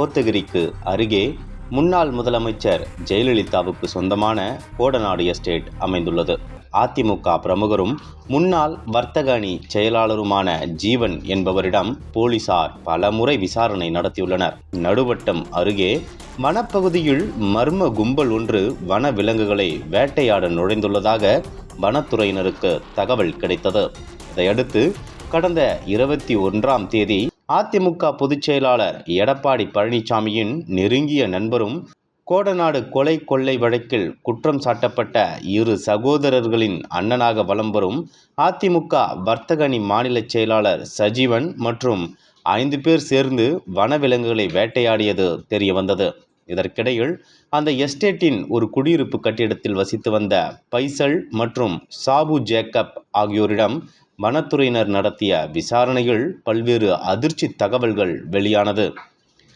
கோத்தகிரிக்கு அருகே முன்னாள் முதலமைச்சர் ஜெயலலிதாவுக்கு சொந்தமான கோடநாடு எஸ்டேட் அமைந்துள்ளது. அதிமுக பிரமுகரும் முன்னாள் வர்த்தக அணி செயலாளருமான ஜீவன் என்பவரிடம் போலீசார் பலமுறை விசாரணை நடத்தியுள்ளனர். நடுவட்டம் அருகே வனப்பகுதியில் மர்ம கும்பல் ஒன்று வன விலங்குகளை வேட்டையாட நுழைந்துள்ளதாக வனத்துறையினருக்கு தகவல் கிடைத்தது. இதையடுத்து கடந்த இருபத்தி ஒன்றாம் தேதி அதிமுக பொதுச் செயலாளர் எடப்பாடி பழனிசாமியின் நெருங்கிய நண்பரும் கோடநாடு கொலை கொள்ளை வழக்கில் குற்றம் சாட்டப்பட்ட இரு சகோதரர்களின் அண்ணனாக வலம் வரும் அதிமுக வர்த்தகணி மாநில செயலாளர் சஜீவன் மற்றும் ஐந்து பேர் சேர்ந்து வனவிலங்குகளை வேட்டையாடியது தெரிய வந்தது இதற்கிடையில் அந்த எஸ்டேட்டின் ஒரு குடியிருப்பு கட்டிடத்தில் வசித்து வந்த பைசல் மற்றும் சாபு ஜேக்கப் ஆகியோரிடம் வனத்துறையினர் நடத்திய விசாரணையில் பல்வேறு அதிர்ச்சி தகவல்கள் வெளியானது.